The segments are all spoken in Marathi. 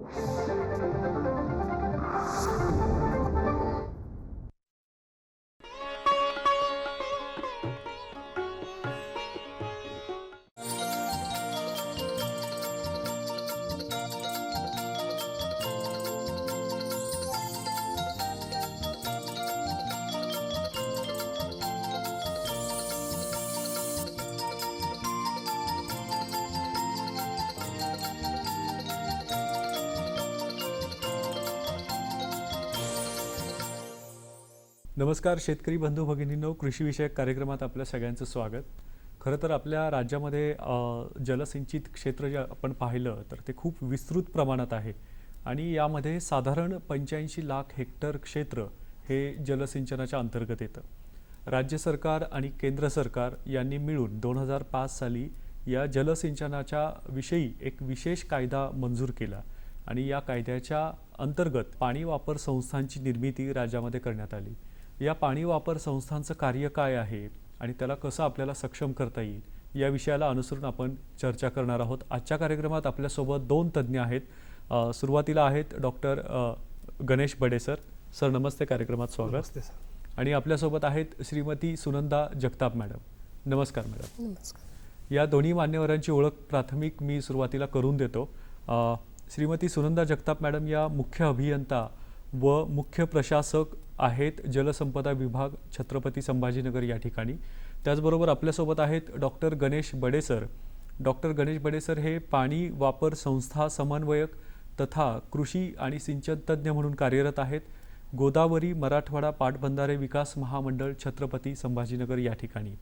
Thank you. नमस्कार शेतकरी बंधू भगिनींनो कृषीविषयक कार्यक्रमात आपल्या सगळ्यांचं स्वागत. खरं तर आपल्या राज्यामध्ये जलसिंचित क्षेत्र जे आपण पाहिलं तर ते खूप विस्तृत प्रमाणात आहे. आणि यामध्ये साधारण पंच्याऐंशी लाख हेक्टर क्षेत्र हे जलसिंचनाच्या अंतर्गत येतं. राज्य सरकार आणि केंद्र सरकार यांनी मिळून दोन हजार पाच साली या जलसिंचनाच्या विषयी एक विशेष कायदा मंजूर केला. आणि या कायद्याच्या अंतर्गत पाणी वापर संस्थांची निर्मिती राज्यामध्ये करण्यात आली. या पाणी वापर संस्थांचं कार्य काय आहे आणि त्याला कसं आपल्याला सक्षम करता येईल या विषयाला अनुसरून आपण चर्चा करणार आहोत. आजच्या कार्यक्रमात आपल्यासोबत दोन तज्ज्ञ आहेत. सुरुवातीला आहेत doctor Ganesh Bade sir. Sir नमस्ते. कार्यक्रमात स्वागत. नमस्ते सर. आणि आपल्यासोबत आहेत श्रीमती सुनंदा जगताप मॅडम. नमस्कार मॅडम. नमस्कार. या दोन्ही मान्यवरांची ओळख प्राथमिक मी सुरुवातीला करून देतो. श्रीमती सुनंदा जगताप मॅडम या मुख्य अभियंता व मुख्य प्रशासक आहेत जलसंपदा विभाग छत्रपती संभाजीनगर या ठिकाणी. त्याचबरोबर आपल्यासोबत आहेत डॉक्टर गणेश बडेसर. डॉक्टर गणेश बडेसर हे पाणी वापर संस्था समन्वयक तथा कृषी आणि सिंचन तज्ज्ञ म्हणून कार्यरत आहेत. गोदावरी मराठवाडा पाटबंधारे विकास महामंडळ छत्रपती संभाजीनगर या ठिकाणी.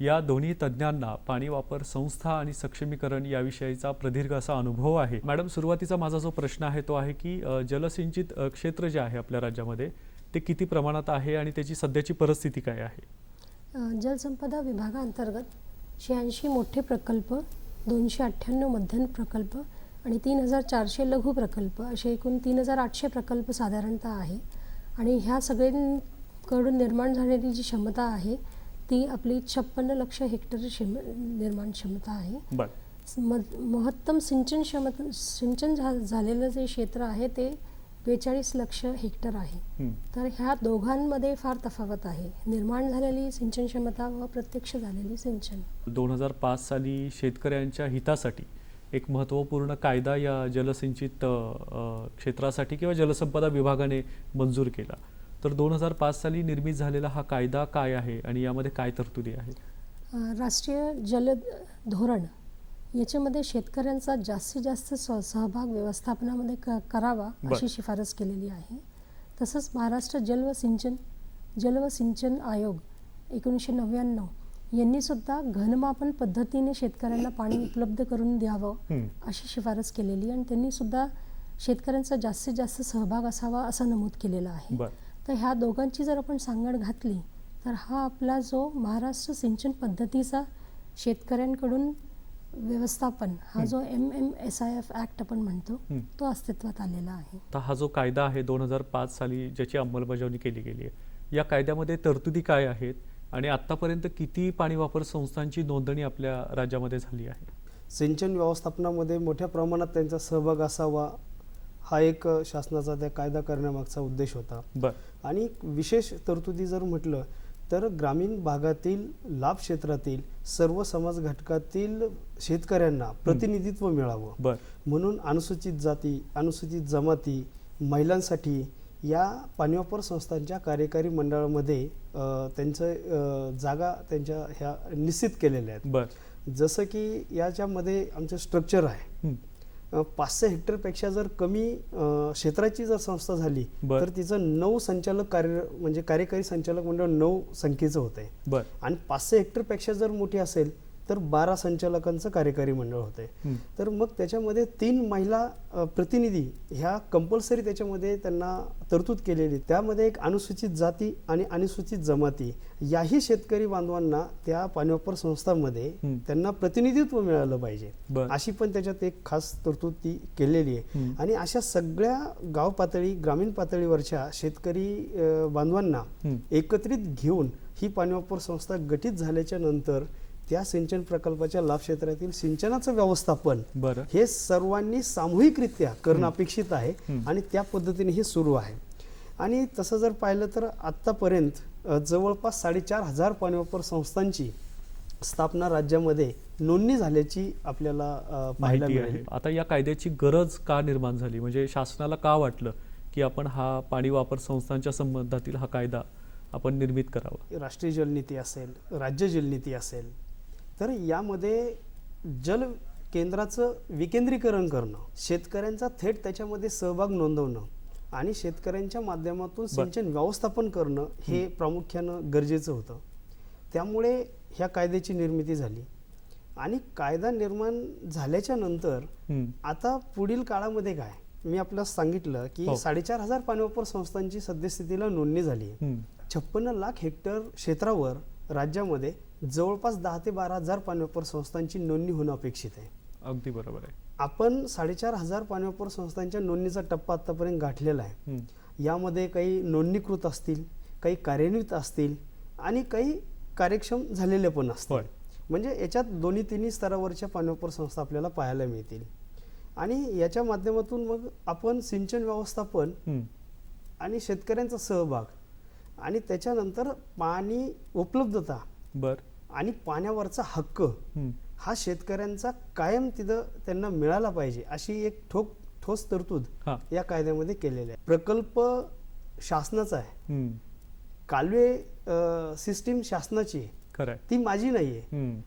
या दोन्ही तज्ज्ञांना पाणी वापर संस्था आणि सक्षमीकरण याविषयीचा प्रदीर्घ असा अनुभव आहे. मॅडम सुरुवातीचा माझा जो प्रश्न आहे तो आहे की जलसिंचित क्षेत्र जे आहे आपल्या राज्यामध्ये ते किती प्रमाणात आहे आणि त्याची सध्याची परिस्थिती काय आहे? जलसंपदा विभागाअंतर्गत शहाऐंशी मोठे प्रकल्प दोनशे अठ्ठ्याण्णव मध्यम प्रकल्प आणि तीन हजार चारशे लघु प्रकल्प असे एकूण तीन हजार आठशे प्रकल्प साधारणतः आहे. आणि ह्या सगळ्यांकडून निर्माण झालेली जी क्षमता आहे ती आपली छप्पन्न लक्ष हेक्टर क्षम निर्माण क्षमता आहे. महत्तम सिंचन क्षमता सिंचन झा झालेलं जे क्षेत्र आहे ते बेचाळीस लक्ष हेक्टर आहे. तर ह्या दोघांमध्ये फार तफावत आहे. निर्माण झालेली सिंचन क्षमता व प्रत्यक्ष झालेली सिंचन. दोन हजार पाच साली शेतकऱ्यांच्या हितासाठी एक महत्त्वपूर्ण कायदा या जलसिंचित क्षेत्रासाठी किंवा जलसंपदा विभागाने मंजूर केला. तर दोन हजार पाच साली निर्मित झालेला हा कायदा काय आहे आणि यामध्ये काय तरतुदी आहेत? राष्ट्रीय जल धोरण याच्यामध्ये शेतकऱ्यांचा जास्तीत जास्त स- सहभाग व्यवस्थापनामध्ये क करावा. अशी शिफारस केलेली आहे तसंच महाराष्ट्र जल व सिंचन जल व सिंचन आयोग एकोणीसशे नव्याण्णव यांनी सुद्धा घनमापन पद्धतीने शेतकऱ्यांना पाणी उपलब्ध करून द्यावं. अशी शिफारस केलेली आणि त्यांनी सुद्धा शेतकऱ्यांचा जास्तीत जास्त सहभाग असावा असं नमूद केलेलं आहे तर ह्या दोघांची जर आपण सांगड घातली तर हा आपला जो महाराष्ट्र सिंचन पद्धतीचा शेतकऱ्यांकडून व्यवस्थापन हा जो M M S I F act आपण म्हणतो हं. तो अस्तित्वात आलेला आहे. आता हा जो कायदा आहे दोन हजार पाच साली ज्याची अंमलबजावणी केली गेली आहे या कायद्यामध्ये तरतुदी काय आहेत आणि आत्तापर्यंत किती पाणी वापर संस्थांची नोंदणी आपल्या राज्यामध्ये झाली आहे? सिंचन व्यवस्थापनामध्ये मोठ्या प्रमाणात त्यांचा सहभाग असावा हा एक शासनाचा त्या कायदा करण्यामागचा उद्देश होता. बर. आणि एक विशेष तरतुदी जर म्हटलं तर ग्रामीण भागातील लाभ क्षेत्रातील सर्व समाज घटकातील शेतकऱ्यांना प्रतिनिधित्व मिळावं. म्हणून अनुसूचित जाती अनुसूचित जमाती महिलांसाठी या पाणीवापर संस्थांच्या कार्यकारी मंडळामध्ये त्यांचं जागा त्यांच्या ह्या निश्चित केलेल्या आहेत. बर. जसं की याच्यामध्ये आमचं स्ट्रक्चर आहे. पाचशे हेक्टरपेक्षा जर कमी क्षेत्राची जर संस्था झाली. तर तिचं नऊ संचालक कार्य म्हणजे कार्यकारी संचालक मंडळ नऊ संख्येचं होतं आहे बर आणि पाचशे हेक्टरपेक्षा जर मोठी असेल तर बारा संचालकांचं कार्यकारी मंडळ होते. तर मग त्याच्यामध्ये तीन महिला प्रतिनिधी ह्या कंपल्सरी त्याच्यामध्ये त्यांना तरतूद केलेली त्यामध्ये एक अनुसूचित जाती आणि अनुसूचित जमाती याही शेतकरी बांधवांना त्या पाणीवापर संस्थांमध्ये. त्यांना प्रतिनिधित्व मिळालं पाहिजे. अशी पण त्याच्यात एक खास तरतूद ती केलेली आहे. आणि अशा सगळ्या गाव पातळी ग्रामीण पातळीवरच्या शेतकरी बांधवांना. एकत्रित घेऊन ही पाणीवापर संस्था गठीत झाल्याच्यानंतर त्या सिंचन प्रकल्पाच्या लाभ क्षेत्रातील सिंचनाचं व्यवस्थापन बरं. हे सर्वांनी सामूहिकरित्या करणं अपेक्षित आहे. आणि त्या पद्धतीने हे सुरू आहे. आणि तसं जर पाहिलं तर आत्तापर्यंत जवळपास साडेचार हजार पाणी वापर संस्थांची स्थापना राज्यामध्ये नोंदणी झाल्याची आपल्याला पाहायला मिळेल. आता या कायद्याची गरज का निर्माण झाली? म्हणजे शासनाला का वाटलं की आपण हा पाणी वापर संस्थांच्या संबंधातील हा कायदा आपण निर्मित करावा? राष्ट्रीय जलनीती असेल राज्य जलनीती असेल तर यामध्ये जल केंद्राचं विकेंद्रीकरण करणं शेतकऱ्यांचा थेट त्याच्यामध्ये सहभाग नोंदवणं आणि शेतकऱ्यांच्या माध्यमातून सिंचन व्यवस्थापन करणं हे प्रामुख्यानं गरजेचं होतं त्यामुळे ह्या कायद्याची निर्मिती झाली आणि कायदा निर्माण झाल्याच्यानंतर. आता पुढील काळामध्ये काय मी आपल्याला सांगितलं हो. की साडेचार हजार पाणीवापर संस्थांची सद्यस्थितीला नोंदणी झाली. छप्पन्न लाख हेक्टर क्षेत्रावर राज्यामध्ये जवळपास दहा ते बारा हजार पाणीवापर संस्थांची नोंदणी होणं अपेक्षित आहे अगदी बरोबर आहे आपण साडेचार हजार पाणीवापर संस्थांच्या नोंदणीचा टप्पा आतापर्यंत गाठलेला आहे. यामध्ये काही नोंदणीकृत असतील काही कार्यान्वित असतील आणि काही कार्यक्षम झालेले पण असतील. म्हणजे याच्यात दोन्ही तिन्ही स्तरावरच्या पाणीवापर संस्था आपल्याला पाहायला मिळतील आणि याच्या माध्यमातून मग आपण सिंचन व्यवस्थापन. आणि शेतकऱ्यांचा सहभाग आणि त्याच्यानंतर पाणी उपलब्धता बर. आणि पाण्यावरचा हक्क. हा शेतकऱ्यांचा कायम तिथं त्यांना मिळाला पाहिजे अशी एक ठोक ठोस तरतूद या कायद्यामध्ये केलेली आहे. प्रकल्प शासनाचा आहे. कालवे सिस्टीम शासनाची ती माझी नाही आहे. हम्म.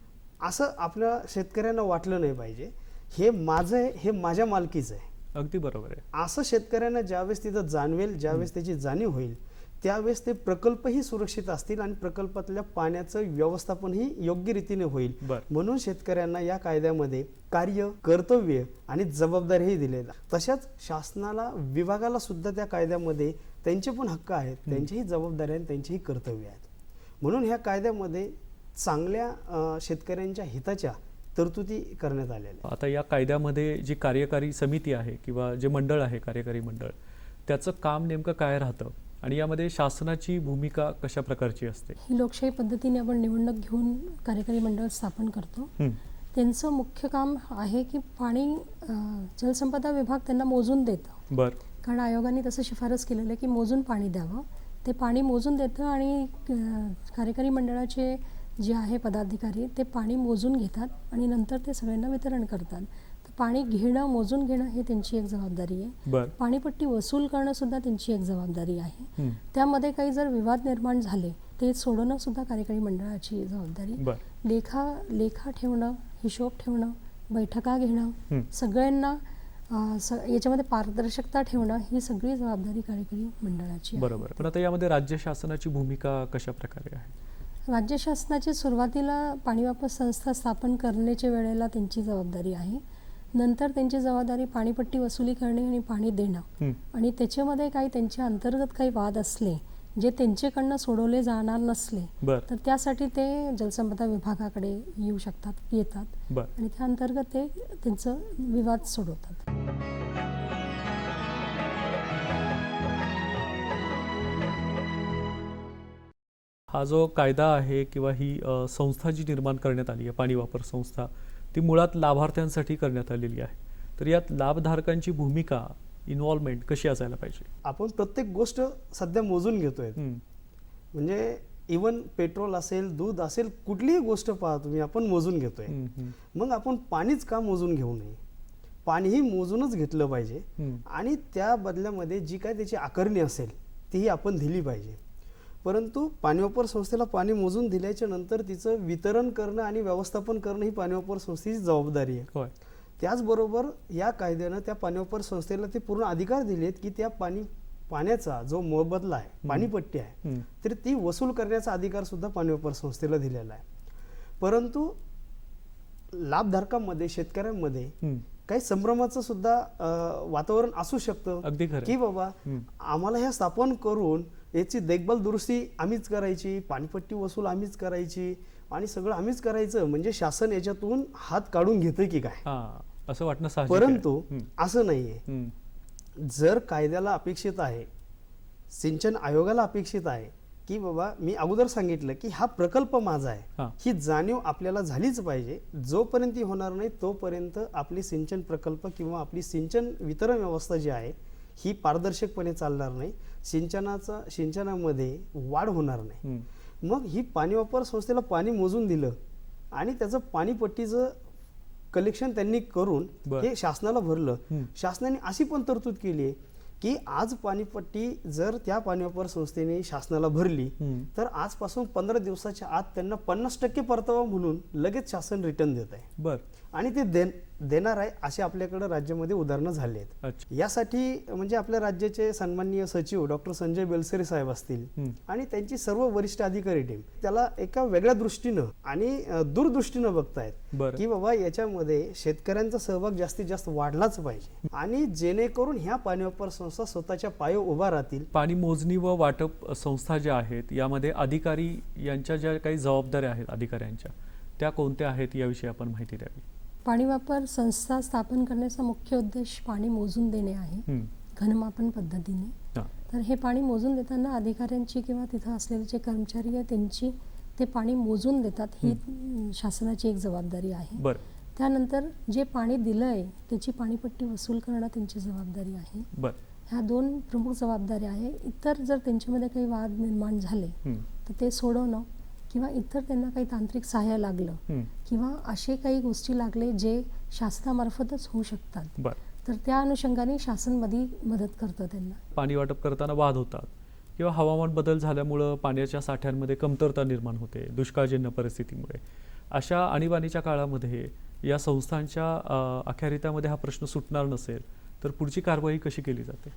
असं आपल्या शेतकऱ्यांना वाटलं नाही पाहिजे. हे माझं आहे हे माझ्या मालकीचं आहे. अगदी बरोबर आहे. असं शेतकऱ्यांना ज्यावेळेस तिथं जाणवेल ज्यावेळेस त्याची जाणीव होईल त्यावेळेस ते प्रकल्पही सुरक्षित असतील आणि प्रकल्पातल्या पाण्याचं व्यवस्थापनही योग्य रीतीने होईल. म्हणून शेतकऱ्यांना या कायद्यामध्ये कार्य कर्तव्य आणि जबाबदारीही दिलेला. तशाच शासनाला विभागाला सुद्धा त्या कायद्यामध्ये त्यांचे पण हक्क आहेत. त्यांचीही जबाबदारी आणि त्यांचेही कर्तव्य आहेत. म्हणून ह्या कायद्यामध्ये चांगल्या शेतकऱ्यांच्या हिताच्या तरतुदी करण्यात आलेल्या. आता या कायद्यामध्ये जी कार्यकारी समिती आहे किंवा जे मंडळ आहे कार्यकारी मंडळ त्याचं काम नेमकं काय राहतं? आणि यामध्ये शासनाची भूमिका कशा प्रकारची असते? ही लोकशाही पद्धतीने आपण निवडणूक घेऊन कार्यकारी मंडळ स्थापन करतो. त्यांचं मुख्य काम आहे की पाणी जलसंपदा विभाग त्यांना मोजून देतं. बर. कारण आयोगाने तसं शिफारस केलेलं आहे की मोजून पाणी द्यावं. ते पाणी मोजून देतं आणि कार्यकारी मंडळाचे जे आहे पदाधिकारी ते पाणी मोजून घेतात आणि नंतर ते सगळ्यांना वितरण करतात. पाणी घेणं मोजून घेणं हे त्यांची एक जबाबदारी आहे. पाणीपट्टी वसूल करणं सुद्धा त्यांची एक जबाबदारी आहे. त्यामध्ये काही जर विवाद निर्माण झाले ते सोडवणं सुद्धा कार्यकारी मंडळाची जबाबदारी. लेखा लेखा ठेवणं हिशोब ठेवणं बैठका घेणं. सगळ्यांना याच्यामध्ये पारदर्शकता ठेवणं ही सगळी जबाबदारी कार्यकारी मंडळाची बरोबर. पण आता यामध्ये राज्य शासनाची भूमिका कशा प्रकारे आहे? राज्य शासनाची सुरुवातीला पाणी वापर संस्था स्थापन करण्याच्या वेळेला त्यांची जबाबदारी आहे. नंतर त्यांची जबाबदारी पाणीपट्टी वसुली करणे आणि पाणी देणं. आणि त्याच्यामध्ये काही त्यांच्या अंतर्गत काही वाद असले जे त्यांच्याकडनं सोडवले जाणार नसले तर त्यासाठी ते जलसंपदा विभागाकडे येऊ शकतात येतात. आणि त्या अंतर्गत ते त्यांचं विवाद सोडवतात. हा जो कायदा आहे किंवा ही संस्था जी निर्माण करण्यात आली आहे पाणी वापर संस्था ती मुळात लाभार्थ्यांसाठी करण्यात आलेली आहे. तर यात लाभधारकांची भूमिका इन्व्हॉल्वमेंट कशी असायला पाहिजे? आपण प्रत्येक गोष्ट सध्या मोजून घेतोय. म्हणजे इवन पेट्रोल असेल दूध असेल कुठलीही गोष्ट पहा तुम्ही आपण मोजून घेतोय. मग आपण पाणीच का मोजून घेऊ नये? पाणीही मोजूनच घेतलं पाहिजे. आणि त्या बदल्यामध्ये जी काय त्याची आकारणी असेल तीही आपण दिली पाहिजे. परंतु पाणीवापर संस्थेला पाणी मोजून दिल्याच्या नंतर तिचं वितरण करणं आणि व्यवस्थापन करणं ही पाणीवापर संस्थेची जबाबदारी आहे होय त्याचबरोबर या कायद्यानं त्या पाणीवापर संस्थेला ते पूर्ण अधिकार दिलेत की त्या पाणी पाण्याचा जो मोबदला आहे पाणीपट्टी आहे. तर ती वसूल करण्याचा अधिकार सुद्धा पाणीवापर संस्थेला दिलेला आहे परंतु लाभधारकांमध्ये शेतकऱ्यांमध्ये. काही संभ्रमाचं सुद्धा वातावरण असू शकतं. अगदी खरं की बाबा. आम्हाला ह्या स्थापन करून याची देखभाल दुरुस्ती आम्हीच करायची पाणीपट्टी वसूल आम्हीच करायची आणि सगळं आम्हीच करायचं म्हणजे शासन याच्यातून हात काढून घेतंय की काय? असं वाटणं. परंतु असं नाहीये. जर कायद्याला अपेक्षित आहे सिंचन आयोगाला अपेक्षित आहे की बाबा मी अगोदर सांगितलं की हा प्रकल्प माझा आहे हां. जाणीव आपल्याला झालीच पाहिजे जोपर्यंत ही होणार नाही तोपर्यंत आपली सिंचन प्रकल्प किंवा आपली सिंचन वितरण व्यवस्था जी आहे ही पारदर्शकपणे चालणार नाही सिंचनाचा सिंचनामध्ये वाढ होणार नाही. मग ही पाणी वापर संस्थेला पाणी मोजून दिलं आणि त्याचं पाणीपट्टीचं कलेक्शन त्यांनी करून. हे शासनाला भरलं. शासनाने अशी पण तरतूद केली आहे की आज पाणीपट्टी जर त्या पाणी वापर संस्थेने शासनाला भरली. तर आजपासून पंधरा दिवसाच्या आत त्यांना पन्नास टक्के परतावा म्हणून लगेच शासन रिटर्न देत आहे बर आणि ते दे देणार आहे असे आपल्याकडे राज्यामध्ये उदाहरणं झाले आहेत. यासाठी म्हणजे आपल्या राज्याचे सन्माननीय सचिव डॉक्टर संजय बेलसरे साहेब असतील. आणि त्यांची सर्व वरिष्ठ अधिकारी टीम त्याला एका वेगळ्या दृष्टीनं आणि दूरदृष्टीनं बघतायत बरं. की बाबा याच्यामध्ये शेतकऱ्यांचा सहभाग जास्तीत जास्त वाढलाच पाहिजे. आणि जेणेकरून ह्या पाणी वापर संस्था स्वतःच्या पाय उभा राहतील. पाणी मोजणी व वाटप संस्था ज्या आहेत यामध्ये अधिकारी यांच्या ज्या काही जबाबदाऱ्या आहेत अधिकाऱ्यांच्या त्या कोणत्या आहेत याविषयी आपण माहिती द्यावी? पाणी वापर संस्था स्थापन करण्याचा मुख्य उद्देश पाणी मोजून देणे आहे. घनमापन पद्धतीने. तर हे पाणी मोजून देताना अधिकाऱ्यांची किंवा तिथं असलेले जे कर्मचारी आहे त्यांची ते पाणी मोजून देतात ही शासनाची एक जबाबदारी आहे. त्यानंतर जे पाणी दिलं आहे त्याची पाणीपट्टी वसूल करणं त्यांची जबाबदारी आहे. ह्या दोन प्रमुख जबाबदाऱ्या आहे. इतर जर त्यांच्यामध्ये काही वाद निर्माण झाले. तर ते सोडवणं किंवा इतर त्यांना काही तांत्रिक सहाय्य लागलं. किंवा असे काही गोष्टी लागले जे शासनामार्फतच होऊ शकतात बरं तर त्या अनुषंगाने शासनमध्ये मदत करतं त्यांना पाणी वाटप करताना वाद होतात किंवा हवामान बदल झाल्यामुळं पाण्याच्या साठ्यांमध्ये कमतरता निर्माण होते दुष्काळजन्य परिस्थितीमुळे अशा आणीबाणीच्या काळामध्ये या संस्थांच्या अखेरितामध्ये हा प्रश्न सुटणार नसेल तर पुढची कारवाई कशी केली जाते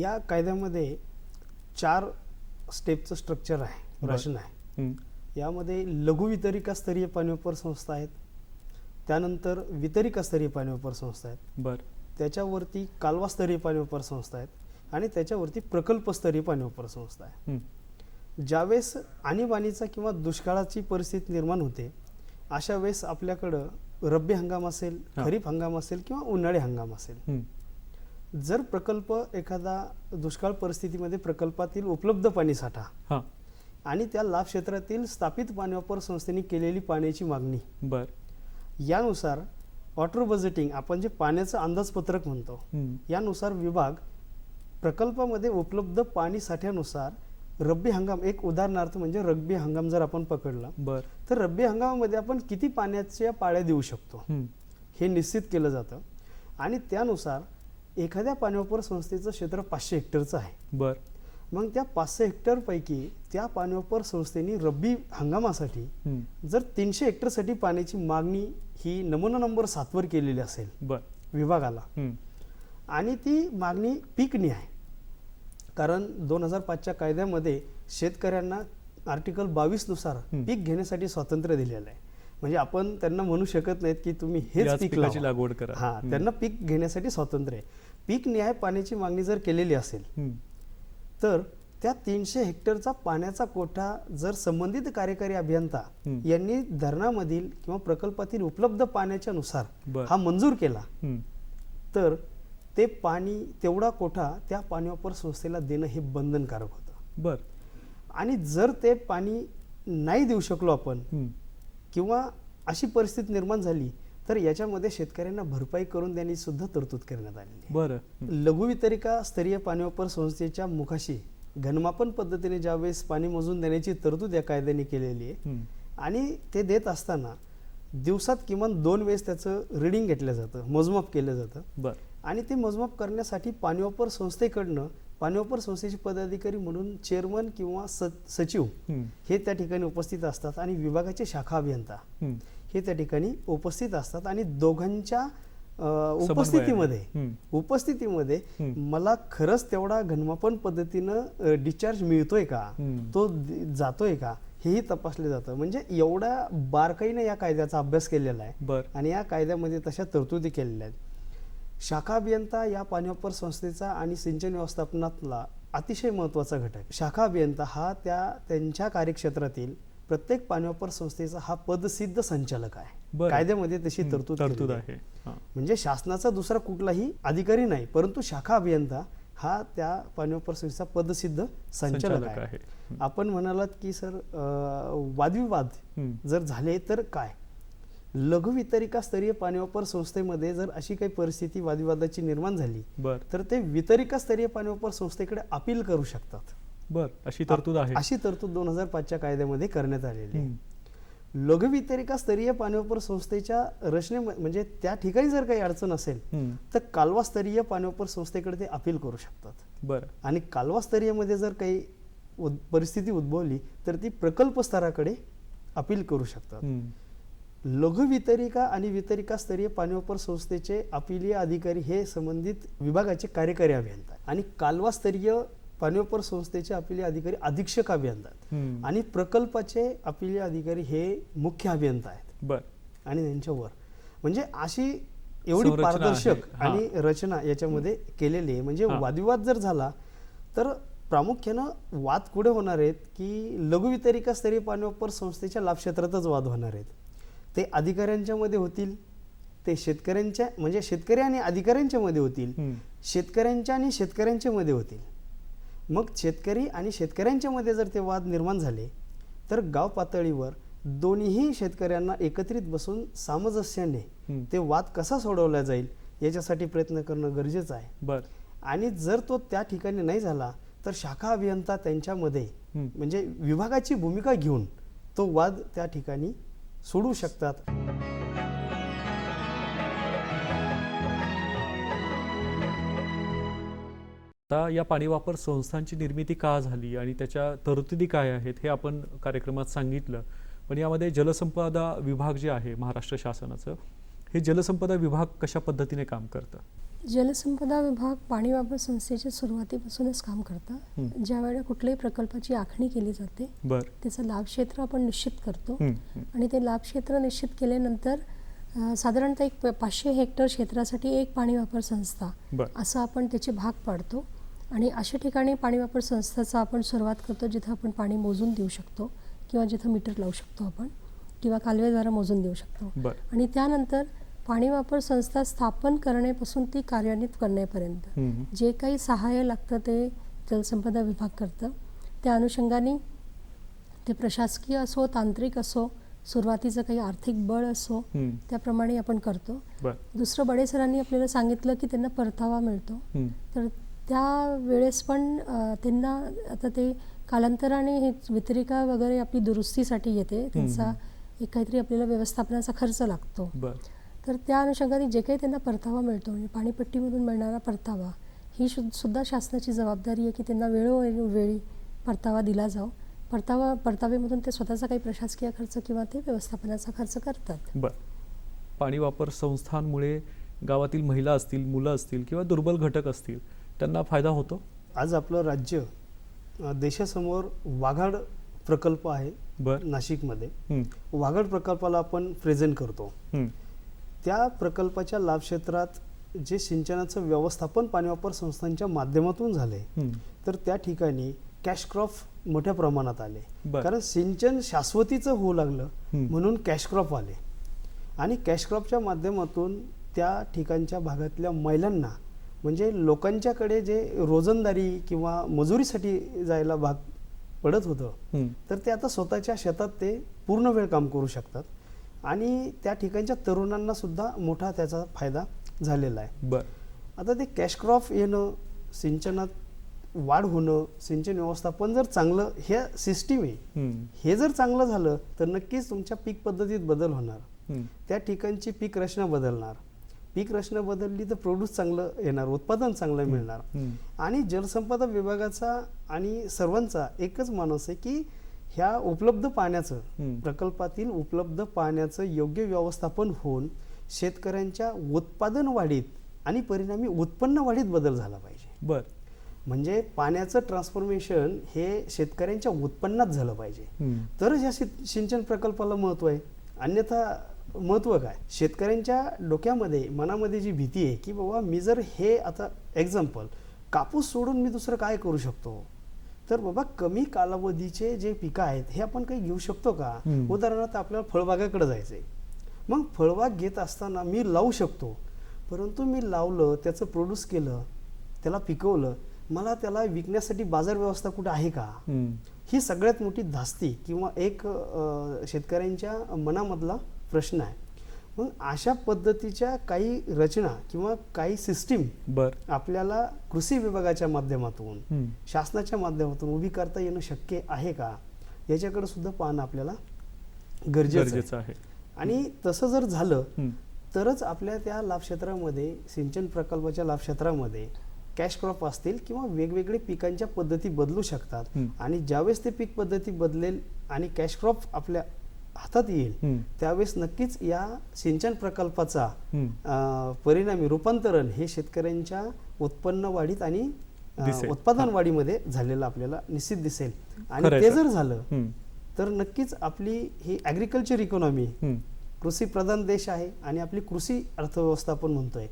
या कायद्यामध्ये चार स्टेपचं स्ट्रक्चर आहे. रचना आहे हम्म. यामध्ये लघु वितरिका स्तरीय पाणी वापर संस्था आहेत त्यानंतर वितरिका स्तरीय पाणी वापर संस्था आहेत बरं त्याच्यावरती कालवा स्तरीय पाणी वापर संस्था आहेत आणि त्याच्यावरती प्रकल्प स्तरीय पाणी वापर संस्था आहे. ज्यावेळेस आणीबाणीचा किंवा दुष्काळाची परिस्थिती निर्माण होते अशा वेळेस आपल्याकडं रब्बी हंगाम असेल. खरीप हंगाम असेल किंवा उन्हाळी हंगाम असेल. जर प्रकल्प एखादा दुष्काळ परिस्थितीमध्ये प्रकल्पातील उपलब्ध पाणीसाठा आणि त्या लाभ क्षेत्रातील स्थापित पाणी वापर संस्थेने केलेली पाण्याची मागणी. बरं. यानुसार वॉटर बजेटिंग आपण जे पाण्याचं अंदाजपत्रक म्हणतो. यानुसार विभाग प्रकल्पामध्ये उपलब्ध पाणी साठ्यानुसार रब्बी हंगाम एक उदाहरणार्थ म्हणजे रब्बी हंगाम जर आपण पकडला बरं. तर रब्बी हंगामामध्ये आपण किती पाण्याच्या पाळ्या देऊ शकतो. हे निश्चित केलं जातं. आणि त्यानुसार एखाद्या पाणीवापर संस्थेचं क्षेत्र पाचशे हेक्टरचं आहे. बरं. मग त्या पाचशे हेक्टरपैकी त्या पाणीवापर संस्थेने रब्बी हंगामासाठी. जर तीनशे हेक्टरसाठी पाण्याची मागणी ही नमुना नंबर सातवर केलेली असेल बरं विभागाला. आणि ती मागणी पीकनी आहे कारण दोन हजार पाचच्या कायद्यामध्ये शेतकऱ्यांना आर्टिकल बावीसनुसार. पीक घेण्यासाठी स्वातंत्र्य दिलेलं आहे म्हणजे आपण त्यांना म्हणू शकत नाहीत की तुम्ही हेच पीक. लागवड करा. हा. त्यांना पीक घेण्यासाठी स्वातंत्र्य आहे पीक न्याय पाण्याची मागणी जर केलेली असेल. तर त्या तीनशे हेक्टरचा पाण्याचा कोठा जर संबंधित कार्यकारी अभियंता. यांनी धरणामधील किंवा प्रकल्पातील उपलब्ध पाण्याच्या नुसार. हा मंजूर केला. तर ते पाणी तेवढा कोठा त्या पाणी वापर संस्थेला देणं हे बंधनकारक होतं बरं आणि जर ते पाणी नाही देऊ शकलो आपण. किंवा अशी परिस्थिती निर्माण झाली तर याच्यामध्ये शेतकऱ्यांना भरपाई करून देण्याची सुद्धा तरतूद करण्यात आलेली आहे बरं हम्म. लघु वितरिका स्तरीय पाणी वापर संस्थेच्या मुखाशी घनमापन पद्धतीने ज्यावेळेस पाणी मोजून देण्याची तरतूद या कायद्याने केलेली आहे. आणि ते देत असताना दिवसात किमान दोन वेळेस त्याचं रिडिंग घेतलं जातं मोजमाप केलं जातं बरं आणि ते मोजमाप करण्यासाठी पाणीवापर संस्थेकडनं पाणीवापर संस्थेचे पदाधिकारी म्हणून चेअरमन किंवा स सचिव. हे त्या ठिकाणी उपस्थित असतात आणि विभागाचे शाखा अभियंता. हे त्या ठिकाणी उपस्थित असतात आणि दोघांच्या. उपस्थितीमध्ये. उपस्थितीमध्ये. मला खरंच तेवढा घनमापन पद्धतीनं डिस्चार्ज मिळतोय का. तो जातोय का हेही तपासले जातं म्हणजे एवढ्या बारकाईने या कायद्याचा अभ्यास केलेला आहे बरं आणि या कायद्यामध्ये तशा तरतुदी केलेल्या आहेत शाखा अभियंता या पाणीवापर संस्थेचा आणि सिंचन व्यवस्थापनातला अतिशय महत्त्वाचा घटक शाखा अभियंता हा त्या त्यांच्या कार्यक्षेत्रातील प्रत्येक पाणीवापर संस्थेचा हा पदसिद्ध संचालक आहे. कायद्यामध्ये तशी. तरतूद तरतूद आहे. म्हणजे शासनाचा दुसरा कुठलाही अधिकारी नाही परंतु शाखा अभियंता हा त्या पाणी वापर संस्थेचा पदसिद्ध संचालक आहे. आपण म्हणालात की सर वादविवाद. जर झाले तर काय लघु वितरिका स्तरीय पाणी वापर संस्थेमध्ये जर अशी काही परिस्थिती वादविवादाची निर्माण झाली तर ते वितरिका स्तरीय पाणी वापर संस्थेकडे अपील करू शकतात बर अशी तरतूद आहे अशी तरतूद दोन हजार पाचच्या कायद्यामध्ये करण्यात आलेली आहे हं. लघु वितरिका स्तरीय पाणी वापर संस्थेच्या रचने म्हणजे त्या ठिकाणी जर काही अडचण असेल. तर कालवा स्तरीय पाणी वापर संस्थेकडे ते अपील करू शकतात बर आणि कालवा स्तरीयमध्ये जर काही परिस्थिती उद्भवली तर ती प्रकल्प स्तराकडे अपील करू शकतात. लघु वितरिका आणि वितरिका स्तरीय पाणी वापर संस्थेचे अपिलीय अधिकारी हे संबंधित विभागाचे कार्यकारी अभियंता. आणि कालवा स्तरीय पाणी वापर संस्थेचे अपिलीय अधिकारी अधीक्षक अभियंता आहेत. आणि प्रकल्पाचे अपिलीय अधिकारी हे मुख्य अभियंता आहेत बर आणि त्यांच्यावर म्हणजे अशी एवढी पारदर्शक. आणि रचना याच्यामध्ये केलेली आहे म्हणजे. वादविवाद जर झाला तर प्रामुख्यानं वाद कुठे होणार आहेत की लघु वितरिका स्तरीय पाणी वापर संस्थेच्या लाभक्षेत्रातच वाद होणार आहेत ते अधिकाऱ्यांच्या मध्ये होतील ते शेतकऱ्यांच्या म्हणजे शेतकरी आणि अधिकाऱ्यांच्या मध्ये होतील. शेतकऱ्यांच्या आणि शेतकऱ्यांच्या मध्ये होतील मग शेतकरी आणि शेतकऱ्यांच्या मध्ये जर ते वाद निर्माण झाले तर गाव पातळीवर दोन्ही शेतकऱ्यांना एकत्रित बसून सामंजस्याने. ते वाद कसा सोडवला जाईल याच्यासाठी प्रयत्न करणं गरजेचं आहे बर आणि जर तो त्या ठिकाणी नाही झाला तर शाखा अभियंता त्यांच्यामध्ये. म्हणजे विभागाची भूमिका घेऊन तो वाद त्या ठिकाणी सोडू शकतात आता या पाणी वापर संस्थांची निर्मिती का झाली आणि त्याच्या तरतुदी काय आहेत हे आपण कार्यक्रमात सांगितलं. पण यामध्ये जलसंपदा विभाग जे आहे महाराष्ट्र शासनाचं हे जलसंपदा विभाग कशा पद्धतीने काम करतं? जलसंपदा विभाग पाणी वापर संस्थेच्या सुरुवातीपासूनच काम करतं. ज्या वेळेला कुठल्याही प्रकल्पाची आखणी केली जाते बर. त्याचं लाभक्षेत्र आपण निश्चित करतो. आणि ते लाभक्षेत्र निश्चित केल्यानंतर साधारणतः एक पाचशे हेक्टर क्षेत्रासाठी एक पाणी वापर संस्था असं आपण त्याचे भाग पाडतो. आणि अशा ठिकाणी पाणी वापर संस्थाचा आपण सुरुवात करतो जिथं आपण पाणी मोजून देऊ शकतो किंवा जिथं मीटर लावू शकतो आपण किंवा कालव्याद्वारा मोजून देऊ शकतो आणि त्यानंतर पाणी वापर संस्था स्थापन करण्यापासून ती कार्यान्वित करण्यापर्यंत. जे काही सहाय्य लागतं ते जलसंपदा विभाग करतं त्या अनुषंगाने ते प्रशासकीय असो तांत्रिक असो सुरुवातीचं काही आर्थिक बळ असो. त्याप्रमाणे आपण करतो दुसरं बडे सरांनी आपल्याला सांगितलं की त्यांना परतावा मिळतो. तर त्या वेळेस पण त्यांना आता ते कालांतराने हे वितरिका वगैरे आपली दुरुस्तीसाठी येते. त्यांचा एक काहीतरी आपल्याला व्यवस्थापनाचा खर्च लागतो. तर त्या अनुषंगाने जे काही त्यांना परतावा मिळतो म्हणजे पाणीपट्टीमधून मिळणारा परतावा ही सुद्धा शासनाची जबाबदारी आहे की त्यांना वेळोवेळी परतावा दिला जाव. परतावा परताव्यामधून ते स्वतःचा काही प्रशासकीय खर्च किंवा ते व्यवस्थापनाचा खर्च करतात. बर. पाणी वापर संस्थांमुळे गावातील महिला असतील मुलं असतील किंवा दुर्बल घटक असतील त्यांना फायदा होतो आज आपलं राज्य देशासमोर वाघाड प्रकल्प आहे बर नाशिकमध्ये वाघाड प्रकल्पाला आपण प्रेझेंट करतो. त्या प्रकल्पाच्या लाभक्षेत्रात जे सिंचनाचं व्यवस्थापन पाणी वापर संस्थांच्या माध्यमातून झालंय हं. तर त्या ठिकाणी कॅश क्रॉप मोठ्या प्रमाणात आले. कारण सिंचन शाश्वतीचं होऊ लागलं. म्हणून कॅश क्रॉप आले आणि कॅश क्रॉपच्या माध्यमातून त्या ठिकाणच्या भागातल्या महिलांना म्हणजे लोकांच्याकडे जे रोजंदारी किंवा मजुरीसाठी जायला भाग पडत होतं हं. तर ते आता स्वतःच्या शेतात ते पूर्ण वेळ काम करू शकतात. आणि त्या ठिकाणच्या तरुणांना सुद्धा मोठा त्याचा फायदा झालेला आहे. बर. आता ते कॅश क्रॉप येणं सिंचनात वाढ होणं सिंचन व्यवस्थापन जर चांगलं हे सिस्टीम आहे हं, जर चांगलं झालं तर नक्कीच तुमच्या पीक पद्धतीत बदल होणार. त्या ठिकाणची पीक रचना बदलणार. पीक रचना बदलली तर प्रोड्यूस चांगलं येणार उत्पादन चांगलं मिळणार. आणि जलसंपदा विभागाचा आणि सर्वांचा एकच मानस आहे की ह्या उपलब्ध पाण्याचं. प्रकल्पातील उपलब्ध पाण्याचं योग्य व्यवस्थापन होऊन शेतकऱ्यांच्या उत्पादन वाढीत आणि परिणामी उत्पन्न वाढीत बदल झाला पाहिजे बर म्हणजे पाण्याचं ट्रान्सफॉर्मेशन हे शेतकऱ्यांच्या उत्पन्नात झालं पाहिजे. तरच या सिंचन प्रकल्पाला महत्त्व आहे अन्यथा महत्त्व काय? शेतकऱ्यांच्या डोक्यामध्ये मनामध्ये जी भीती आहे की बाबा मी जर हे आता एक्झाम्पल कापूस सोडून मी दुसरं काय करू शकतो? तर बाबा कमी कालावधीचे जे पिकं आहेत हे आपण काही घेऊ शकतो का. उदाहरणार्थ आपल्याला फळबागाकडे जायचंय. मग फळबाग घेत असताना मी लावू शकतो. परंतु मी लावलं त्याचं प्रोड्यूस केलं त्याला पिकवलं मला त्याला विकण्यासाठी बाजार व्यवस्था कुठं आहे का. ही सगळ्यात मोठी धास्ती किंवा एक शेतकऱ्यांच्या मनामधला प्रश्न आहे मग अशा पद्धतीच्या काही रचना किंवा काही सिस्टीम बर आपल्याला कृषी विभागाच्या माध्यमातून. शासनाच्या माध्यमातून उभी करता येणं शक्य आहे का याच्याकडे सुद्धा पाहणं आपल्याला गरजेचं आहे. आणि तसं जर झालं. तरच आपल्या त्या लाभक्षेत्रामध्ये सिंचन प्रकल्पाच्या लाभक्षेत्रामध्ये कॅश क्रॉप असतील किंवा वेगवेगळे पिकांच्या पद्धती बदलू शकतात. आणि ज्यावेळेस ते पीक पद्धती बदलेल आणि कॅश क्रॉप आपल्या हातात येईल. त्यावेळेस नक्कीच या सिंचन प्रकल्पाचा परिणामी रूपांतरण हे शेतकऱ्यांच्या उत्पन्न वाढीत आणि. उत्पादन वाढीमध्ये झालेलं आपल्याला निश्चित दिसेल आणि ते. जर झालं. तर नक्कीच आपली ही ॲग्रिकल्चर इकॉनॉमी. कृषी प्रधान देश आहे आणि आपली कृषी अर्थव्यवस्था आपण म्हणतोय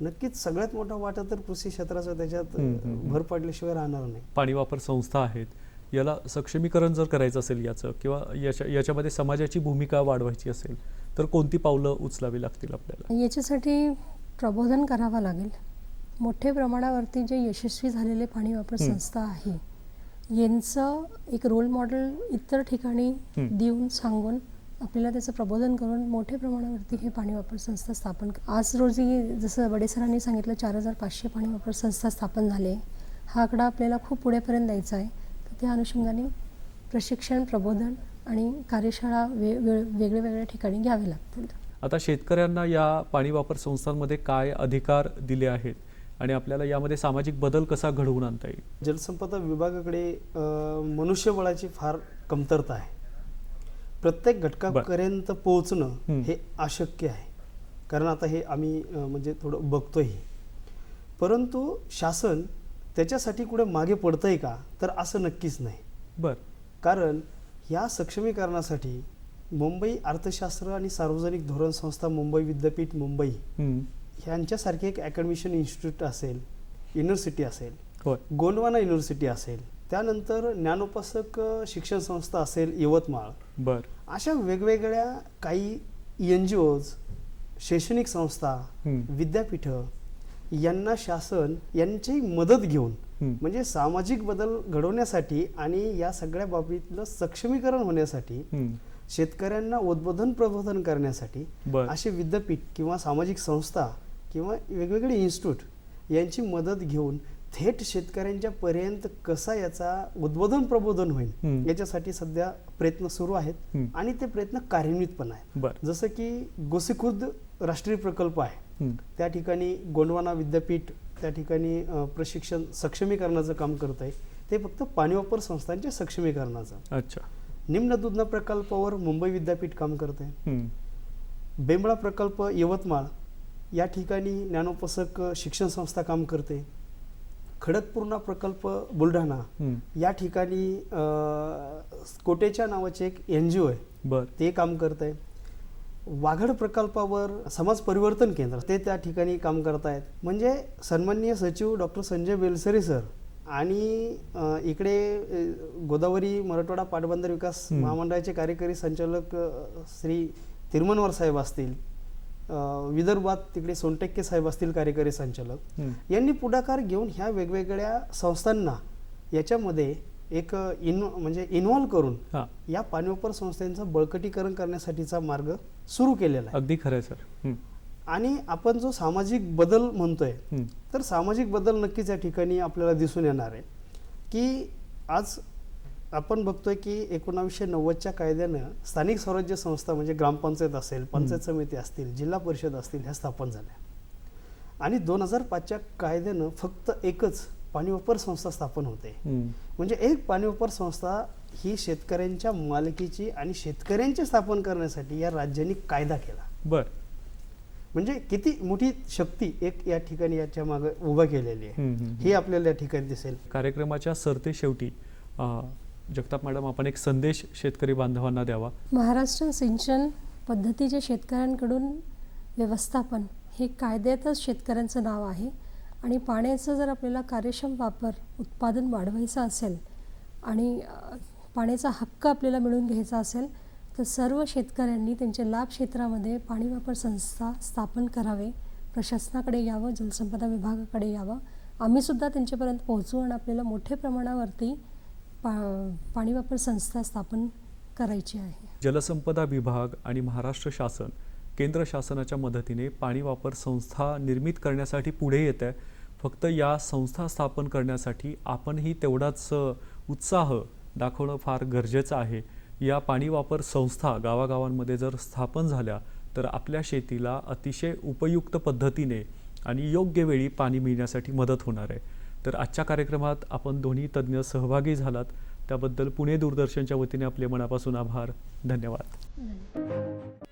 नक्कीच सगळ्यात मोठा वाटा तर कृषी क्षेत्राचा त्याच्यात. भर पडल्याशिवाय राहणार नाही पाणी वापर संस्था आहेत याला सक्षमीकरण जर करायचं असेल याचं किंवा याच्या याच्यामध्ये समाजाची भूमिका वाढवायची असेल तर कोणती पावलं उचलावी लागतील आपल्याला याच्यासाठी प्रबोधन करावं लागेल मोठ्या प्रमाणावरती जे यशस्वी झालेले पाणी वापर. संस्था आहे यांचं एक रोल मॉडेल इतर ठिकाणी. देऊन सांगून आपल्याला त्याचं प्रबोधन करून मोठ्या प्रमाणावरती हे पाणी वापर संस्था स्थापन आज रोजी जसं बडे सरांनी सांगितलं चार हजार पाचशे पाणी वापर संस्था स्थापन झाले हा आकडा आपल्याला खूप पुढेपर्यंत द्यायचा आहे त्या अनुषंगाने प्रशिक्षण प्रबोधन आणि कार्यशाळा वे वेगळ्या वेगळ्या ठिकाणी घ्यावे लागतील. आता शेतकऱ्यांना या पाणी वापर संस्थांमध्ये काय अधिकार दिले आहेत आणि आपल्याला यामध्ये सामाजिक बदल कसा घडवून आणता येईल? जलसंपदा विभागाकडे मनुष्यबळाची फार कमतरता आहे. प्रत्येक घटकापर्यंत पोहोचणं हं. हे अशक्य आहे. कारण आता हे आम्ही म्हणजे थोडं बघतोय. परंतु शासन त्याच्यासाठी कुठे मागे पडतंय का? तर असं नक्कीच नाही. बर. कारण या सक्षमीकरणासाठी मुंबई अर्थशास्त्र आणि सार्वजनिक धोरण संस्था मुंबई विद्यापीठ मुंबई. ह्यांच्यासारखे एक अकॅडमिशन इन्स्टिट्यूट असेल युनिव्हर्सिटी असेल गोंडवाना युनिव्हर्सिटी असेल त्यानंतर ज्ञानोपासक शिक्षण संस्था असेल यवतमाळ. बर. अशा वेगवेगळ्या काही एन जी ओज शैक्षणिक संस्था. विद्यापीठं यांना शासन यांची मदत घेऊन. म्हणजे सामाजिक बदल घडवण्यासाठी आणि या सगळ्या बाबतीतलं सक्षमीकरण होण्यासाठी. शेतकऱ्यांना उद्बोधन प्रबोधन करण्यासाठी असे विद्यापीठ किंवा सामाजिक संस्था किंवा वेगवेगळे इन्स्टिट्यूट यांची मदत घेऊन थेट शेतकऱ्यांच्या पर्यंत कसा याचा उद्बोधन प्रबोधन होईल. याच्यासाठी सध्या प्रयत्न सुरू आहेत. आणि ते प्रयत्न कार्यान्वित पण आहेत जसं की गोसीखुर्द राष्ट्रीय प्रकल्प आहे. त्या ठिकाणी गोंडवाना विद्यापीठ त्या ठिकाणी प्रशिक्षण सक्षमीकरणाचं काम करत आहे. ते फक्त पाणी वापर संस्थांच्या सक्षमीकरणाचं. अच्छा. निम्न दुधना प्रकल्पावर मुंबई विद्यापीठ काम करत आहे. बेंबळा प्रकल्प यवतमाळ या ठिकाणी ज्ञानोपसक शिक्षण संस्था काम करते. खडकपूर्णा प्रकल्प बुलढाणा. या ठिकाणी कोटेच्या नावाचे एक एन जी ओ आहे. बर. ते काम करत आहे. वाघड प्रकल्पावर समाज परिवर्तन केंद्र ते त्या ठिकाणी काम करत आहेत म्हणजे सन्माननीय सचिव डॉक्टर संजय बेलसरे सर आणि इकडे गोदावरी मराठवाडा पाटबंधारे विकास. महामंडळाचे कार्यकारी संचालक श्री तिरुमनवर साहेब असतील विदर्भात तिकडे सोनटेक्के साहेब असतील कार्यकारी संचालक. यांनी पुढाकार घेऊन ह्या वेगवेगळ्या संस्थांना याच्यामध्ये एक इन म्हणजे इन्व्हॉल्व करून या पाणीवापर संस्थांचं बळकटीकरण करण्यासाठीचा मार्ग सुरू केलेला आहे. अगदी खरं सर. आणि आपण जो सामाजिक बदल म्हणतोय. तर सामाजिक बदल नक्कीच या ठिकाणी आपल्याला दिसून येणार आहे. की आज आपण बघतोय की एकोणावीसशे नव्वदच्या कायद्यानं स्थानिक स्वराज्य संस्था म्हणजे ग्रामपंचायत असेल पंचायत समिती असतील जिल्हा परिषद असतील ह्या स्थापन झाल्या. आणि दोन हजार पाचच्या कायद्यानं फक्त एकच पाणीवापर संस्था स्थापन होते. म्हणजे एक पाणीवापर संस्था ही शेतकऱ्यांच्या मालकीची आणि शेतकऱ्यांची स्थापन करण्यासाठी या राज्यांनी कायदा केला. बर. म्हणजे किती मोठी शक्ती एक या ठिकाणी याच्या मागे उभा केलेली आहे. हे आपल्याला या ठिकाणी दिसेल. कार्यक्रमाच्या सरते शेवटी जगताप मॅडम आपण एक संदेश शेतकरी बांधवांना द्यावा. महाराष्ट्र सिंचन पद्धतीचे शेतकऱ्यांकडून व्यवस्थापन हे कायद्यातच शेतकऱ्यांचं नाव आहे. आणि पाण्याचं जर आपल्याला कार्यक्षम वापर उत्पादन वाढवायचं असेल आणि पाण्याचा हक्क आपल्याला मिळवून घ्यायचा असेल तर सर्व शेतकऱ्यांनी त्यांच्या लाभ क्षेत्रामध्ये पाणी वापर संस्था स्थापन करावे प्रशासनाकडे यावं जलसंपदा विभागाकडे यावं. आम्हीसुद्धा त्यांच्यापर्यंत पोहोचू आणि आपल्याला मोठ्या प्रमाणावरती पा पाणी वापर संस्था स्थापन करायची आहे. जलसंपदा विभाग आणि महाराष्ट्र शासन केंद्र शासनाच्या मदतीने पाणी वापर संस्था निर्मित करण्यासाठी पुढे येत आहे. फक्त या संस्था स्थापन करण्यासाठी आपणही तेवढाच उत्साह दाखवणं फार गरजेचं आहे. या पाणी वापर संस्था गावागावांमध्ये जर स्थापन झाल्या तर आपल्या शेतीला अतिशय उपयुक्त पद्धतीने आणि योग्य वेळी पाणी मिळण्यासाठी मदत होणार आहे. तर आजच्या कार्यक्रमात आपण दोन्ही तज्ज्ञ सहभागी झालात. त्याबद्दल पुणे दूरदर्शनच्या वतीने आपले मनापासून आभार. धन्यवाद. धन्यवाद.